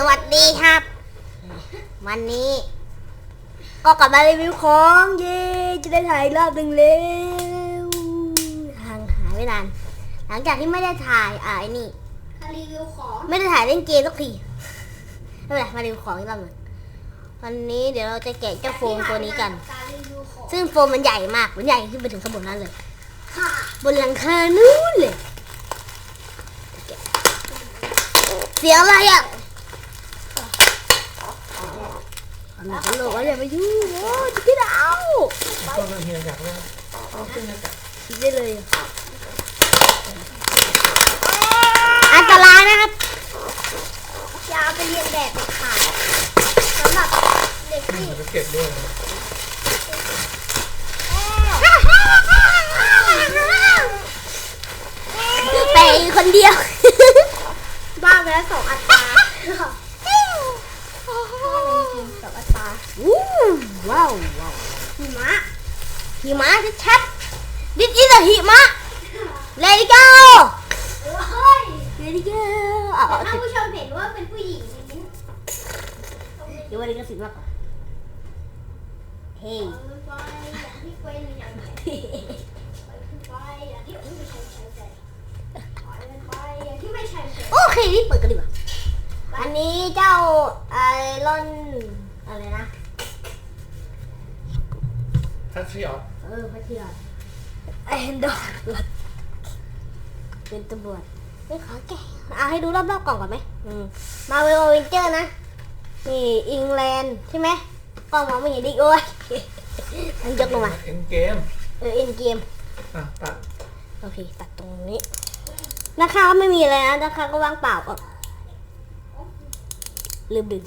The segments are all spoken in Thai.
สวัสดีครับ วันนี้ ก็กลับมารีวิวของเย่จะได้ถ่ายอีกรอบหนึ่งแล้วห่างหายไปนานหลังจากที่ไม่ได้ถ่ายอ่าไอ้นี่มารีวิวของไม่ได้ถ่ายเล่นเกมสักทีไม่เป็นไรมารีวิวของอีกรอบหนึ่งวันนี้เดี๋ยวเราจะแกะเจ้าโฟมตัวนี้กันการรีวิวของซึ่งโฟมมันใหญ่มากมันใหญ่ขึ้นไปถึงข้างบนนั้นเลยค่ะบนหลังคานู้นเลยเสียงอะไรอะ อันนี้ตลกอะไรมายุ่งโอ้ยพี่ดาวก็มันเฮียอยากได้เอาขึ้นมาจากคิดได้เลย อันตรายนะครับอย่าเอาไปเรียนแบบเด็ดขาดสำหรับเด็กที่ มันจะเก็บด้วยนะ ไปคนเดียว บ้าไปแล้วสองอัตราสองอัตรา อู้ว้าวว้าว หิมะ หิมะชัดๆ This is a หิมะ Let it go เฮ้ย Let it go เอา แต่ เอา ถ้าผู้ชมเห็นว่าเป็นผู้หญิงนี้ เดี๋ยววันนี้ก็สิบมากกว่าเฮ้ยปล่อยมันไปอย่างที่เป็นอย่างไรปล่อยมันไปอย่างที่ไม่ใช่ใช่ใจปล่อยมันไปอย่างที่ไม่ใช่ใช่โอเครีบเปิดกันดีกว่าอันนี้เจ้าไอรอนอะไรนะทัชชี่ออฟเออพระเทียมไอ้ดอกเป็นตำรวจไม่ขอแกะเอาให้ดูรอบๆกล่องก่อนไหมมาเวลเวนเจอร์นะ นี่อิงแลนด์ใช่ไหมกล้องมองไม่เห็นดิโอ้ยมันยกลงมาเอ็นเกมเออเอ็นเกมอะตัดโอเคตัดตรงนี้นะคะก็ไม่มีอะไรนะนะคะก็ว่างเปล่าก็ลืมดึง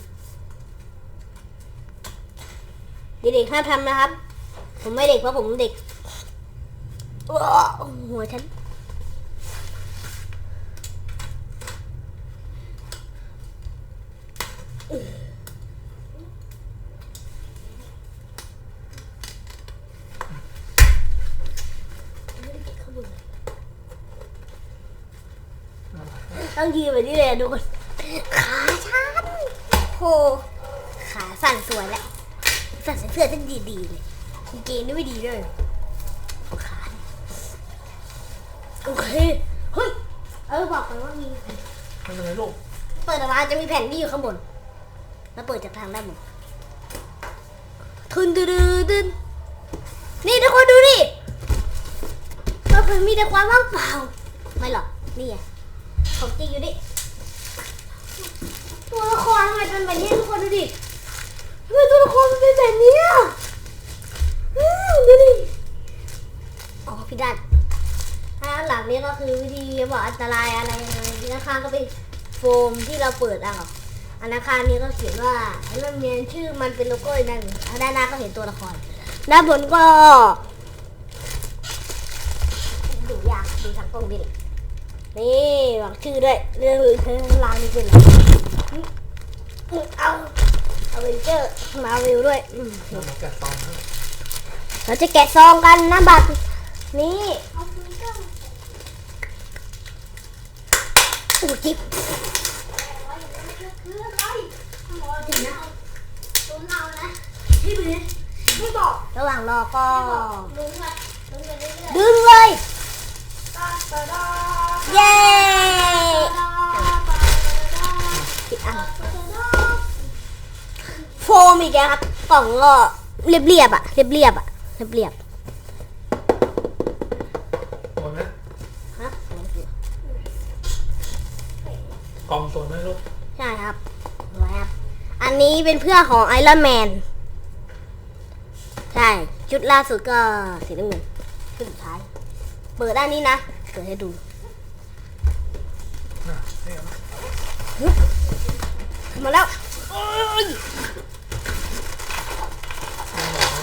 เด็กๆห้ามทำนะครับ ผมไม่เด็กเพราะผมเด็กอ้อหัวฉัน ต้องยืนแบบนี้เลยอะดูคนขาฉันโหขาสั่นสวยแล้วสั่นใส่เสื้อฉันดีๆเลยกางเกงนี่ไม่ดีเลยขาโอเคเฮ้ยเออบอกไปว่ามีมันเป็นไงลูกเปิดออกมาจะมีแผ่นนี้อยู่ข้างบนแล้วเปิดจากทางด้านบนทุนดืดดึนนี่ทุกคนดูดิเราเคยมีแต่ความว่างเปล่าไม่หรอกนี่ไง ของจริงอยู่ดิ ตัวละครทำไมเป็นแบบนี้ทุกคนดูดิทำไมตัวละครมันเป็นแบบนี้อะดูดิอ๋อพี่ดันถ้าหลังนี้ก็คือวิธีบอกอันตรายอะไรยังไงที่ข้างๆก็เป็นโฟมที่เราเปิดเอาอันนาคารนี้ก็เขียนว่าไอ้มันเมียนชื่อมันเป็นโลโก้นั่นด้านหน้าก็เห็นตัวละครด้านบนก็ดูยากดูทางตรงดิ นี่บอกชื่อด้วยเรื่องเรื่องรางนี้เป็นอะไรเอาเอาเวนเจอร์มาวิวด้วยอืมเรามาแกะซองนะเราจะแกะซองกันนะบัตรนี่เอาฟิลเตอร์อูจิ๊บไว้อย่างนี้คืออะไรหมอถึงนะตัวเรานะที่มือไม่บอกระหว่างรอก็ มอีกแล้วครับกล่องก็เรียบเรียบๆอะเรียบเรียบๆอะเรียบเรียบโดนไหมๆฮะกองตัวไหมลูกใช่ครับไว้ครับ อันนี้เป็นเพื่อนของไอรอนแมนใช่ชุดล่าสุดก็สีน้ำเงินชุดสุดท้าย เปิดด้านนี้นะเปิดให้ดูอะนี่เอามาแล้วโอ้ยเอา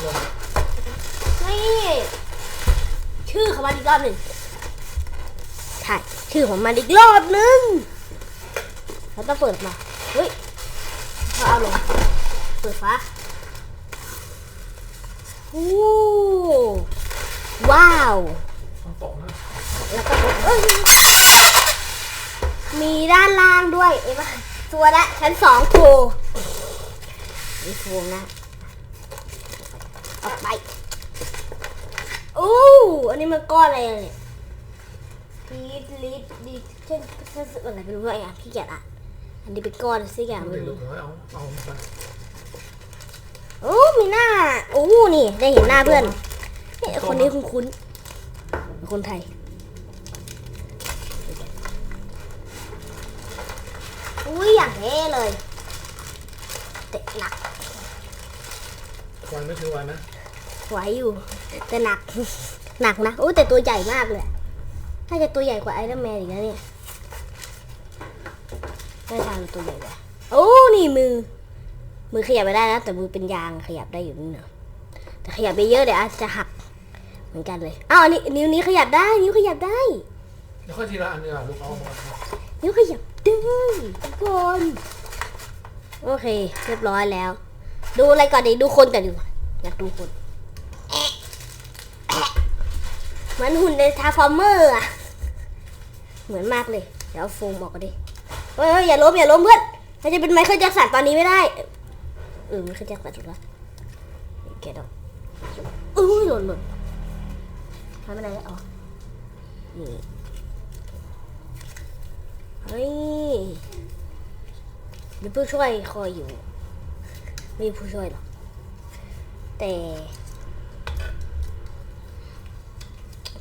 ลงนี่ ชื่อของมันอีกรอบหนึ่งใช่ชื่อของมันอีกรอบหนึ่งเราต้องเปิดมาเฮ้ยเราเอาลง เปิดฟ้าโอ้ว้าวต้องตกนะแล้วก็มีด้านล่างด้วยเอ้ยว่าตัวละชั้นสองโผล่นี่โฟมนะ ออกไปโอ้อันนี้มันก้อนอะไรเนี่ยลีดลีดลีดเช่นเช่นอะไรไม่รู้ว่าอะขี้เกียจอะอันนี้เป็นก้อนสิอย่างเอาไม่เด็กลูรู้กน้อยเอาเอาไปโอ้มีหน้าโอ้นี่ได้เห็นหน้าเพื่อนเนี่ยคนนี้คุ้นคุ้นๆเป็นคนไทยอุ้ยอย่างเท่เลยเตะหนัก วันไม่คือวันนะไหวอยู่ แต่หนัก หนักนะโอ้แต่ตัวใหญ่มากเลยน่าจะตัวใหญ่กว่าไอรอนแมนอีกนะเนี่ยไม่ทางตัวใหญ่กว่าโอ้นี่มือ มือขยับไม่ได้นะ แต่มือเป็นยางขยับได้อยู่นี่เนาะแต่ขยับไปเยอะเดี๋ยวอาจจะหักเหมือนกันเลยอ้าวอันนี้นิ้วนี้ขยับได้ นิ้วขยับได้เดี๋ยวค่อยทีละอันดีกว่าลูกเอามานิ้วขยับได้ทุกคนโอเค เรียบร้อยแล้ว ดูอะไรก่อนดีดูคนก่อนดีกว่าอยากดูคนแอะแอะเหมือนหุ่นในทาร์ฟอร์เมอร์อะเหมือนมากเลย เดี๋ยวเอาโฟมออกกันดิเฮ้ยอย่าล้มอย่าล้มเพื่อนถ้าจะเป็นไมเคิลแจ็คสันตอนนี้ไม่ได้เออไมเคิลแจ็คสันถูกปะเกดออุ้ยหล่นหล่นทำไม่ได้แล้วอ๋อนี่เฮ้ยมีผู้ช่วยคอยอยู่ ม่มีผู้ช่วยหรอกแต่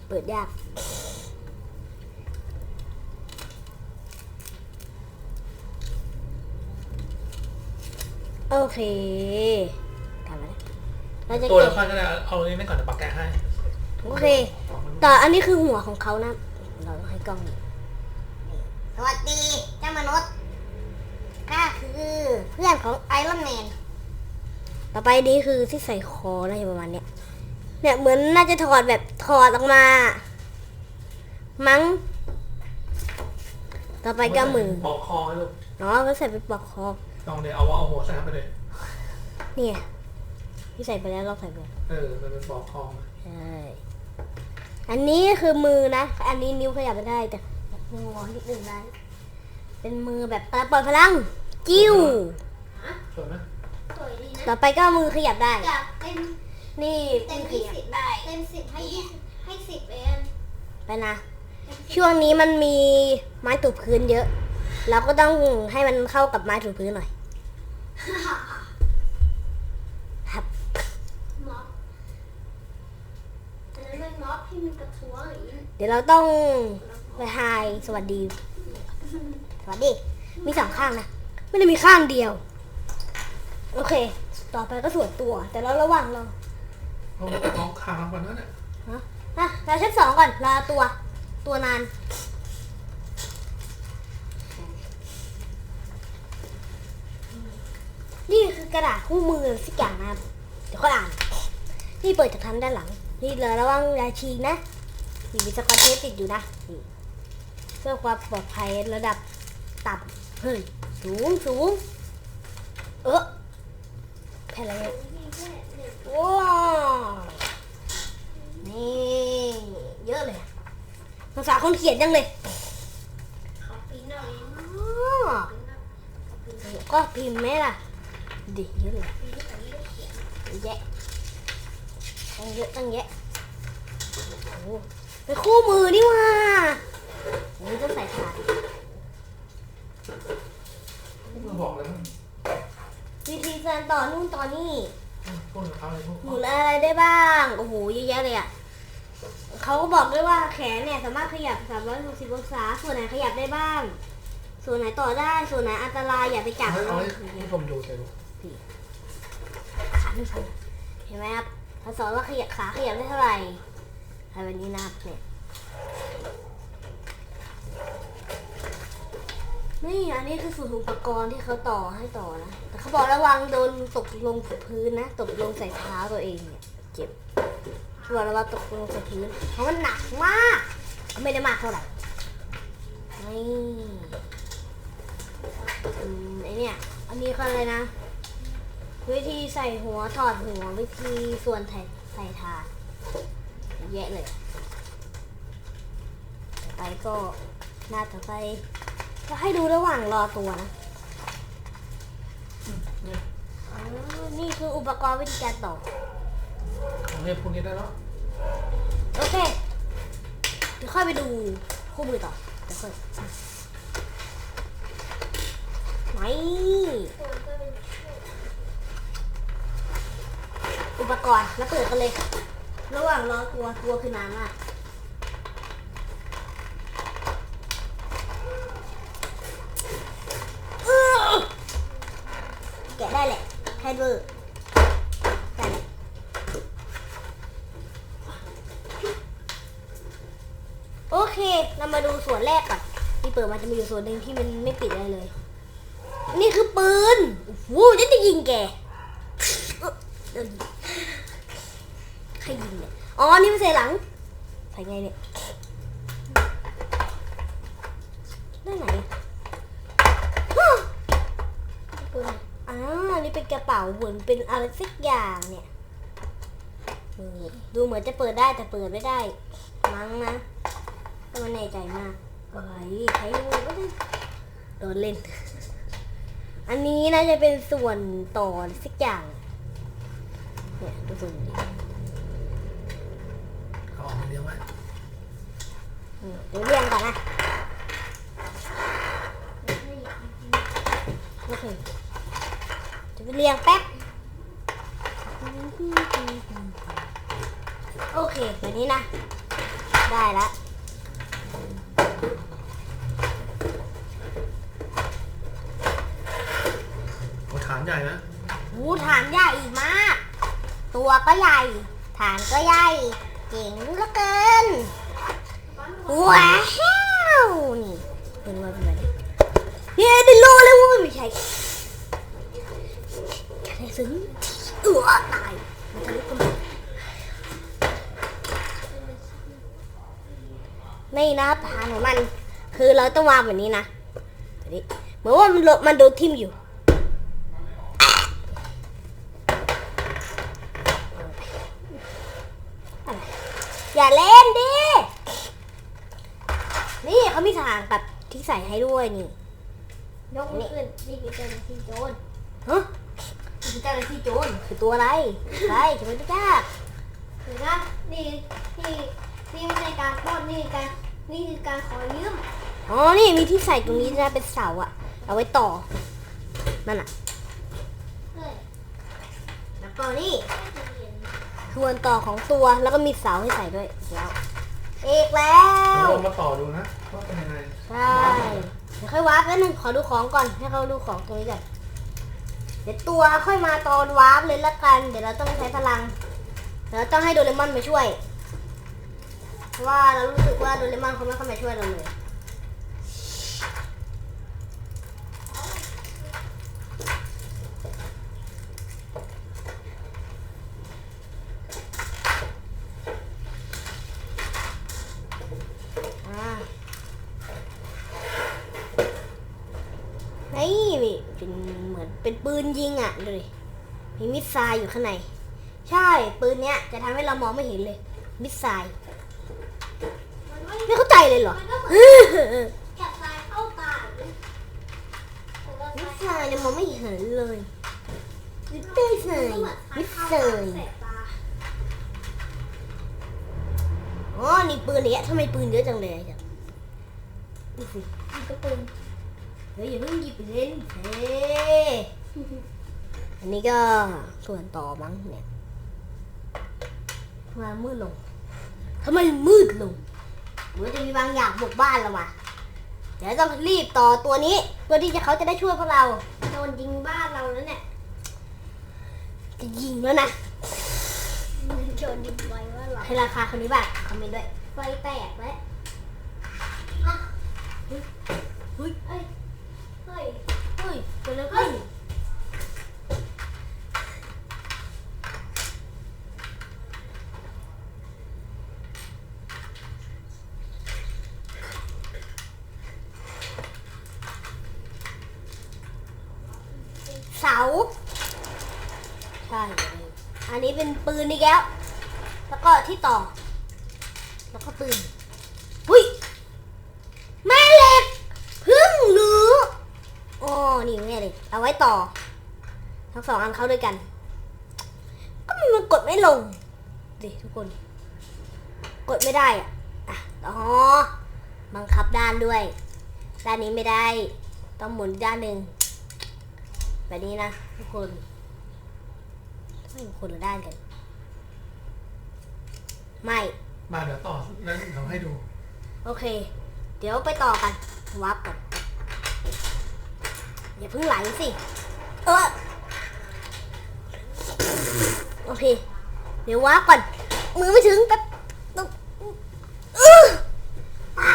เปิดยากโอเคทำมาแล้วเราจะตัวเก็เดี๋ยบวค่อยก็ได้เอาอันนี้ไม่ก่อนเดี๋ยวปักแกะให้โอเค แต่อันนี้คือหัวของเขานะ เราต้องให้กล้องดูสวัสดีเจ้ามนุษย์ข้าคือเพื่อนของไอรอนแมน ต่อไปนี้คือที่ใส่คอน่าจะประมาณเนี้ยเนี่ยเหมือนน่าจะถอดแบบถอดออกมา มั้ง ต่อไปก็มือปอกคอให้ลูกเนาะก็ใส่เป็นปลอกคอลองเดี๋ยวเอาเอาหัวใส่เข้าไปเลยเนี่ยที่ใส่ไปแล้วเราใส่ไปแล้วเออมันเป็นปอกคอใช่อันนี้คือมือนะ อันนี้นิ้วขยับไม่ได้แต่มืองอนิดนึงได้เป็นมือแบบปล่อยพลัง จิ้วสวยไหม สวยดีนะต่อไปก็มือขยับได้จากเต็มนี่เต็มืมอขยี่ยับสิบได้เต็มสิบให้ยี่สิบให้สิบเองไปนะ ช่วงนี้มันมีไม้ถูพื้นเยอะ เราก็ต้องให้มันเข้ากับไม้ถูพื้นหน่อย ครับ ม็อบอันนั้นเป็นม็อบที่มีกระท้วงอย่างนี้เดี๋ยวเราต้องไปไฮสวัสดี สวัสดี มีสองข้างนะ ไม่ได้มีข้างเดียว โอเค ต่อไปก็ส่วนตัว แต่เราระวังเราเอาลองคางก่อนนะเนี่ยอะเราชั้นสองก่อนรอตัว ตัวนาน นี่คือกระดาษคู่มือสักอย่างนะครับเดี๋ยวค่อยอ่าน นี่เปิดจากทางด้านหลัง นี่เลยระวังอยาฉีกนะนี่มีสกอตเทปติดอยู่นะนี่เพื่อความปลอดภัยระดับต่ำเฮ้ยสูงสูงเออ แผ่นอะไรเนี่ยว้าวนี่เยอะเลยภาษาคนเขียนจังเลยเขาปีนเอาเองอ๋อก็พิมพ์ไหมล่ะดิเยอะเลยเยอะแยะตั้งเยอะตั้งแยะโอ้โหเป็นคู่มือนี่ว่าอันนี้ต้องใส่ถ่านมันบอกเลยมัน วิธีการต่อนู่นต่อนี่พวกเอาอะไรพวกหมุนอะไรได้บ้าง โอ้โหเยอะแยะเลยอะเขาก็บอกด้วยว่าแขนเนี่ยสามารถขยับ 360 องศา ส่วนไหนขยับได้บ้าง ส่วนไหนต่อได้ ส่วนไหนอันตรายอย่าไปจับเอาเขาให้ให้ผมดูสิลูกขาไม่ชันเห็นไหมครับเขาสอนว่าขยับขาขยับได้เท่าไหร่อะไรแบบนี้นะครับเนี่ย นี่อันนี้คือส่วนอุปกรณ์ที่เขาต่อให้ต่อนะ แต่เขาบอกระวังโดนตกลงพื้นนะตกลงใส่เท้าตัวเองเนี่ยเจ็บชัวร์แล้วว่าตกลงใส่พื้น เพราะมันหนักมาก ไม่ได้มากเท่าไหร่นี่อไอเนี่ยอันนี้คืออะไรนะ วิธีใส่หัวถอดหัววิธีส่วนใส่ใส่ถาดเยอะแยะเลย ต่อไปก็หน้าต่อไป ก็ให้ดูระหว่างรอตัวนะอ๋อนี่คืออุปกรณ์วิธีการต่อ ผมเรียกพวกนี้ได้แล้วโอเค เดี๋ยวค่อยไปดูคู่มือต่อ เดี๋ยวค่อยไหนอุปกรณ์แล้วเปิดกันเลย ระหว่างรอตัวตัวคือนานอะ แกะได้แหละแฮนเวอร์ได้แหละโอเค เรามาดูส่วนแรกก่อนที่เปิดมาจะมีอยู่ส่วนหนึ่งที่มันไม่ปิดอะไรเลย นี่คือปืนโอ้โหจะจะยิงแกเดินยิงใครยิงเนี่ย อ๋อ นี่มันใส่หลัง ใส่ไงเนี่ยได้ไหนปืน อ่านี่เป็นกระเป๋าเหมือนเป็นอะไรสักอย่างเนี่ยนี่ดูเหมือนจะเปิดได้แต่เปิดไม่ได้ มั้งนะก็ไม่แน่ใจมากอะไรใช้มือก็ได้โดนเล่น อันนี้น่าจะเป็นส่วนต่อสักอย่าง เนี่ยดูส่วนนี้เอาออกมาเลี้ยงไว้อืมเดี๋ยวเรียงก่อนนะไม่อยากโอเคจะไป เรียงแป๊บ โอเคแบบนี้นะ ได้ละโอ้ฐานใหญ่นะ หูฐานใหญ่มาก ตัวก็ใหญ่ ฐานก็ใหญ่ เจ๋งเหลือเกิน ว้าว นี่เป็นว่าเป็นอะไรเนี่ยได้โลเลยเว่าไม่ใช่ กระสุนเอือตายมันทะลุกระบอกนี่นะครับฐานของมัน คือเราต้องวางแบบนี้นะแบบนี้เหมือนว่ามันโดนมันโดนทิ่มอยู่อย่าเล่นดิ นี่เขามีทางแบบที่ใส่ให้ด้วยนี่ยกมือขึ้น นี่คือเจ้าหน้าที่โจรฮะนี่ คือเจ้าหน้าที่โจรคือตัวอะไรใช่จะไม่รู้จักหรือนะนี่นี่นี่ไม่ใช่การปล้นนี่คือการนี่คือการขอยืมอ๋อนี่มีที่ใส่ตรงนี้นะเป็นเสาอะเอาไว้ต่อนั่นอะเฮ้ยแล้วก็นี่ไม่จะเรียนส่วนต่อของตัวแล้วก็มีเสาให้ใส่ด้วยเดี๋ยวอีกแล้เดี๋ยววลองมาต่อดูนะว่าเป็นยังไงใช่เดี๋ยวค่อยวาร์ปแล้วนึงขอดูของก่อนให้เขาดูของตรงนี้ก่อนเดี๋ยวตัวค่อยมาตอนวาร์ปเลยละกัน เดี๋ยวเราต้องใช้พลัง เดี๋ยวเราต้องให้โดเรมอนมาช่วย เพราะว่าเรารู้สึกว่าโดเรมอนเขาไม่เข้ามาช่วยเราเลย อ่า นี่เป็นเหมือนเป็นปืนยิงอะดูดิ มีมิสไซล์อยู่ข้างใน ใช่ปืนเนี้ยจะทำให้เรามองไม่เห็นเลย มิสไซล์มันไม่ไม่เข้าใจเลยเหรอมันก็เหมือนจับทรายเข้าตาหรือแต่ว่ามิสทไซรายล์เนี่ยมองไม่เห็นเลยมิสไซล์มันก็เหมือนมิสเข้าไซตาล์แสบตาอ๋อนี่ปืนเนี้ยทำไมปืนเยอะจังเลยอะดูสิมันก็ปืนเฮ้ยอย่าเพิ่งหยิบไปเล่นเฮ้อั นนี้ก็ส่วนต่อมั้งเนี่ยทำไมมืดลงทำไมมืดลงเหมือนจะมีบางอย่างบุกบ้านเรามาเดี๋ยวต้องรีบต่อตัวนี้เพื่อที่จะเขาจะได้ช่วยพวกเราโดนยิงบ้านเราแล้วเนี่ยจะยิงแล้วนะโดนยิงไว้ว่าเราให้ราคาคนนี้บ้างคอมเมนต์ด้วยไฟแตกแล้วเฮ้ยเฮ้ยเฮ้ยเฮ้ยเกิดอะไรขึ้นเสา ใช่ อันนี้เปืนนี่แก้ว แล้วก็ที่ต่อ แล้วก็ปืนหุ้ยแม่เหล็กพึ่งหรืออ๋อนี่แม่เหล็กเอาไว้ต่อ ทั้งสองอันเข้าด้วยกัน ก็มันกดไม่ลงดิทุกคน กดไม่ได้อะอ๋อบังคับด้านด้วย ด้านนี้ไม่ได้ ต้องหมุนด้านหนึ่งแบบนี้นะทุกคนต้องคนละด้านกัน ไม่ มาเดี๋ยวต่อแล้วเดี๋ยวให้ดู โอเค เดี๋ยวไปต่อกันวับก่อนอย่าเพิ่งไหลสิ เออ โอเค เดี๋ยววับก่อน มือไม่ถึงแป๊บตุ๊บเอออะ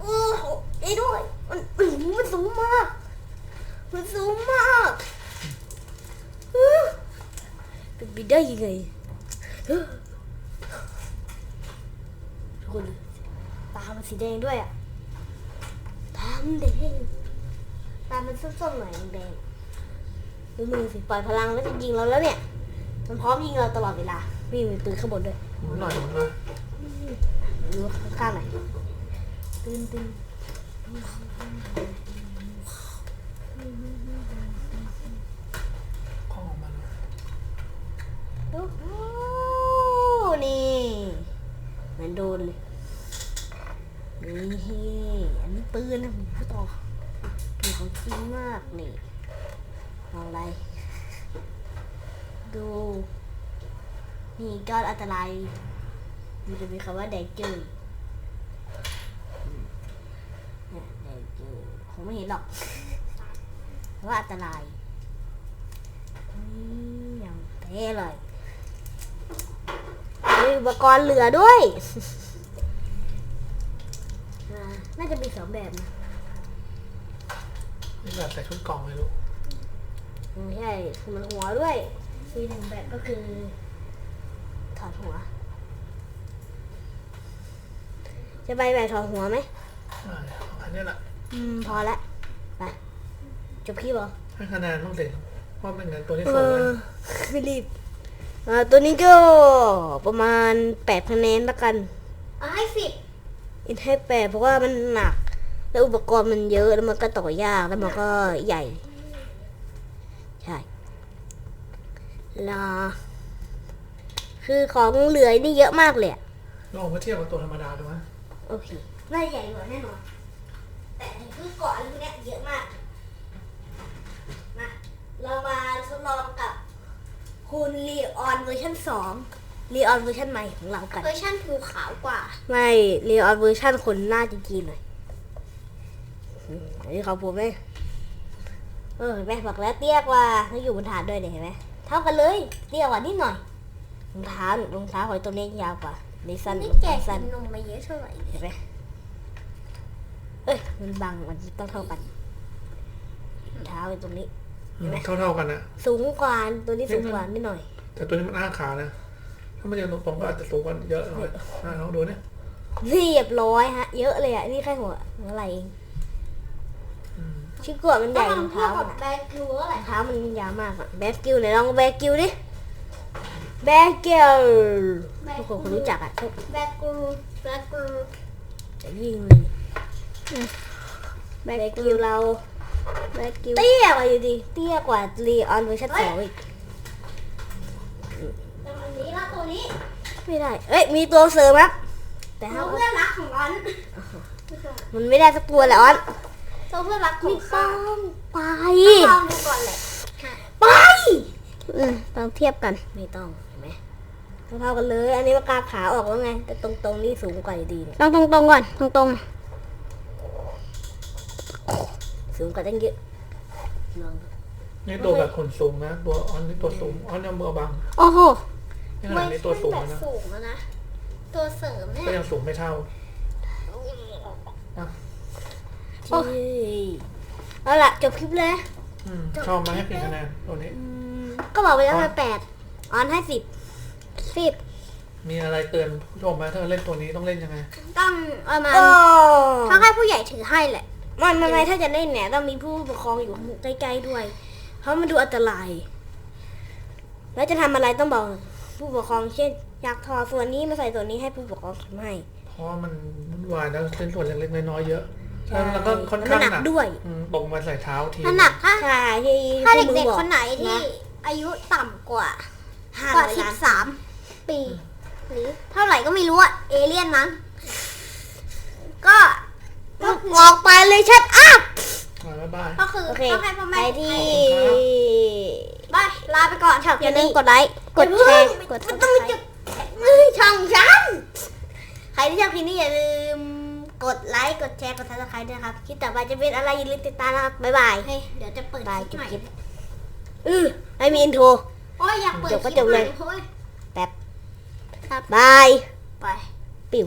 โอ้โหไอ้ด้วย มันอื้อหือมันสูงมาก มันสูงมากอื้อเป็น ไปได้ยังไงทุกคนดูตามันสีแดงด้วยอะตามันแดงตามันส้มๆหน่อยแดงๆดูมือสิปล่อยพลังแล้วจะยิงเราแล้วเนี่ย มันพร้อมยิงเราตลอดเวลามีมือปืนข้างบนด้วยหมุนหน่อยหมุนหน่อยดูข้างๆหน่อยตื่นตื่น ข้องออกมาเลย โอ้โหนี่มันโดนเลย นี่อันนี้ปืนนะผมพูดต่อปืนของจริงมากนี่มองอะไร ดู นี่ก็อันตราย มันจะมีคำว่าแดงจืดเนี่ยแดงจืดคงไม่เห็นหรอกเพราะว่าอันตรายนี่อย่างเท่เลยมีอุปกรณ์เหลือด้วยอ่าน่าจะมีสองแบบนะนี่แบบใส่ชุดกล่องเลยลูก ไม่ใช่คือมันหัวด้วยมีหนึ่งแบบก็คือ ถอดหัว จะไปแบบถอดหัวไหมใช่อันนี้แหละอืมพอละไปจบคลิปเหรอให้คะแนนต้องเด็กเพราะเป็นเงินตัวที่เอสูงอนะไม่รีบอ่าตัวนี้ก็ประมาณแปดคะแนนละกันเอาให้สิบอินให้แปดเพราะว่ามันหนัก แล้วอุปกรณ์มันเยอะแล้วมันก็ต่อยากแล้วมันก็ใหญ่ ใช่แล้ว คือของเหลือนี่เยอะมากเลยอะลองมาเทียบกับตัวธรรมดาดูไหมโอเคน่าจะใหญ่กว่าแน่นอน แต่คือเกาะอะไรพวกเนี้ยเยอะมาก มา เรามาทดลองกับคุณลีออนเวอร์ชันสองลีออนเวอร์ชันใหม่ของเรากัน เวอร์ชันผิวขาวกว่า ไม่ลีออนเวอร์ชันคนหน้าจริงๆหน่อยอืมอันนี้เขาผมไหมเออเห็นไหมบอกแล้วเตี้ยกว่าแล้วอยู่บนฐานด้วยเนี่ยเห็นไหมเท่ากันเลย เตี้ยกว่านิดหน่อย รองเท้ารองเท้าหอยตัวนี้ยาวกว่านี่สั้นนี่รองแกเท้ากิสั้นนนมมาเยอะเท่าไหร่เห็นไหมเอ้ยมันบังมันต้องเท่ากันเท้าเป็นตรงนี้อืมเท่าๆกันนะสูงกว่าตัวนี้สูงกว่านิดหน่อย แต่ตัวนี้มันอ้าขานะ ถ้ามันยังตรงๆก็อาจจะสูงกว่าเยอะหน่อยอะลองดูเนี่ยเรียบร้อยฮะ เยอะเลยอะนี่แค่หัวหัวไหล่เองอืมชิกวมันใหต้อญ่งรองเทียเท้าบมักับนแบล็ครูเท่าไหรร่องเท้ามันยาวมากอะแบสกิลไหนลองแบสกิลดิ แบสกิลทุกคนคงรู้จักอะแบล็ครูแบล็ครูจะยิงเลยแบสกิลเราแบล็คกิวเตี้ยกว่าอยู่ดีเตี้ยกว่าลีออนเวอร์ชันสองอีกแต่อันนี้แล้วตัวนี้ไม่ได้เอ้ยมีตัวเสริมครับแต่ตัถ้าวเพื่อนรักของออนมันไม่ได้สักตัวแหละออนตัวเพื่อนรักขอไม่งต้ข้าองไปลองดูก่อนเลยไปอืมต้องเทียบกันไม่ต้อง เห็นไหมเท่าๆกันเลย อันนี้มันกาขาออกแล้วไง แต่ตรงๆนี่สูงกว่าอยู่ดีเนี่ยต้องตรงตรงๆก่อน ตรงตรงสูงกว่าตั้งเยอะลองนี่ตัวแบบคนสูงนะ ตัวออนนี่ตัวสูงออนยังมือบางๆโอ้โหนี่ขนาดนี้ตัวสูงแบบแล้วนะสูงแล้วนะ ตัวเสริมเนี่ยก็ยังสูงไม่เท่าโอ้ยเอาล่ะจบคลิปเลยอืมชอบไหมาให้กี่คะแนนตัวนี้ ก็บอกไปแล้วไงแปดออนให้สิบ สิบมีอะไรเตือนผู้ชมไหมถ้าเล่นตัวนี้ต้องเล่นยังไง ต้องประมาณโอ้ต้องให้ผู้ใหญ่ถือให้แหละไม่ไม่ไม่ถ้าจะเล่นเนี่ยต้องมีผู้ปกครองอยู่ใกล้ๆด้วย เพราะมันดูอันตราย แล้วจะทำอะไรต้องบอก ผู้ปกครองเช่น อยากถอดส่วนนี้มาใส่ส่วนนี้ให้ผู้ปกครองทำให้ เพราะว่ามันวุ่นวายแล้วเล่นส่วนเล็กๆน้อยๆเยอะใช่แล้วแล้วก็ค่อนแล้วข้างมันหนักด้วย อืมตรงมาใส่เท้าที น้ำหนักถ้าใช่ที่ถ้าที่มึงเด็กบอกๆคนไหนที่นะอายุต่ำกว่า ห้ากว่าร้อยสิล้าบนสามปี หรือเท่าไหร่ก็ไม่รู้อะเอเลี่ยนมั้ง ก็ก็คือออกไปเลยชัดอัพ อะบ๊ายบาย ก็คือโอเคต้องให้พ่อใคแม่รที่บายลาไปก่อนชอบอย่าลืมกดไลค์ กดแชร์ กดมันต้องมี subscribe จุดเอ้ยช่องฉันใครที่ชอบคลิปนี้อย่าลืมกดไลค์ กดแชร์ กดซับสไครต์ด้วยนะครับคลิปต่อไปจะเป็นอะไรอย่าลืมติดตามนะครับบ๊ายบายเฮ้ยเดี๋ยวจะเปิดบายคลิปใหม่จุ๊บอือให้มีอินโทร โอ้ยอยากเปิดเดี๋ยวคก็ลิปจบใหเลม่ยโอ้ยบาย ไป ปิว